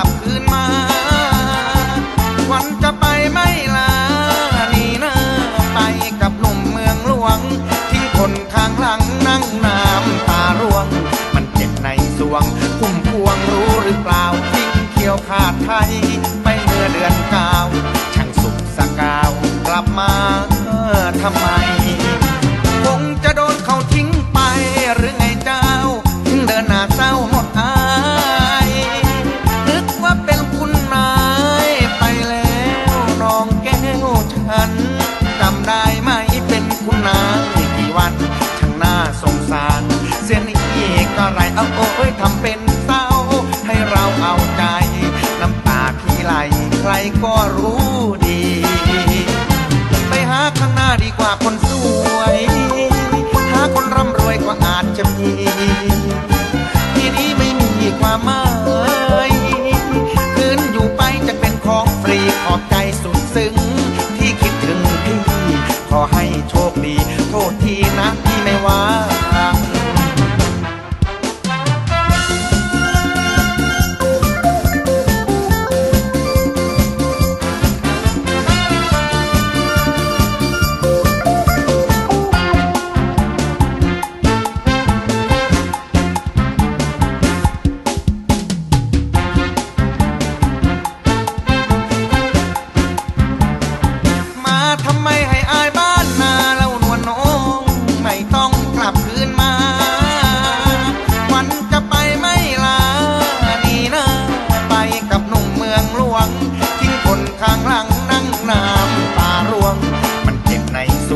ับคืนมา วันจะไปไม่ลานี่นะไปกับหนุ่มเมืองหลวง ที่คนข้างหลังนั่งน้ำตาร่วง มันเจ็บในสวง คุ้มพวงรู้หรือเปล่าทิ้งเขียวขาดไทย ไปเมื่อเดือนเก้าช่างสุขสกาว กลับมาทำไม นี่ก็ไรเอาโอ้ยทำเป็นเศร้า ให้เราเอาใจ น้ำตาพี่ไหลใครก็รู้ดี ไปหาข้างหน้าดีกว่าคนสวย หาคนร่ำรวยกว่าอาจจะมีทีนี้ไม่มีความหมายคืนอยู่ไปจะเป็นของฟรีขอบใจสุดซึ้งที่คิดถึงพี่ขอให้โชคดี โทษทีนะพี่ไม่ว่า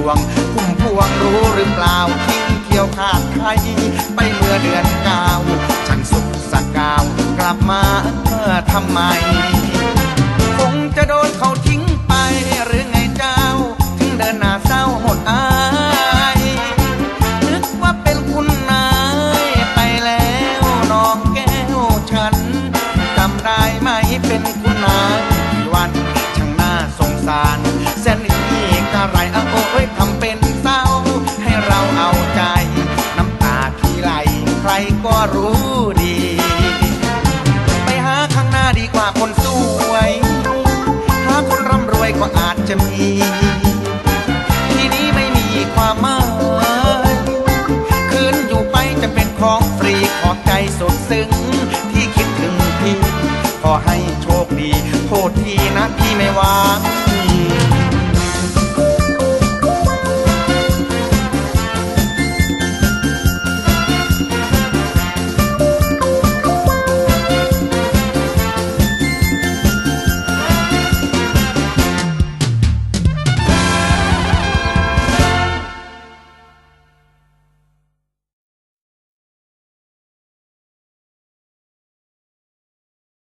วงพุ่มพวงรู้หรือเปล่าทิ้งเที่ยวขาดไทยไปเมื่อเดือนเก้าฉันสุขสกาวกลับมาเพื่อทำไม คงจะโดนเขาทิ้งไปหรือไงเจ้า ถึงเดินหน้าเศร้าหมดอายนึกว่าเป็นคุณนายไปแล้วน้องแก้วฉันจำได้ไหมเป็นคุณนายวันช่างน่าสงสารแสนนี่กะไรอ ก็รู้ดี ไปหาข้างหน้าดีกว่าคนสวย หาคนร่ำรวยก็อาจจะมี ที่นี้ไม่มีความหมายคืนอยู่ไปจะเป็นของฟรีขอบใจสดซึ้งที่คิดถึงพี่ ขอให้โชคดี โทษทีนะพี่ไม่วาง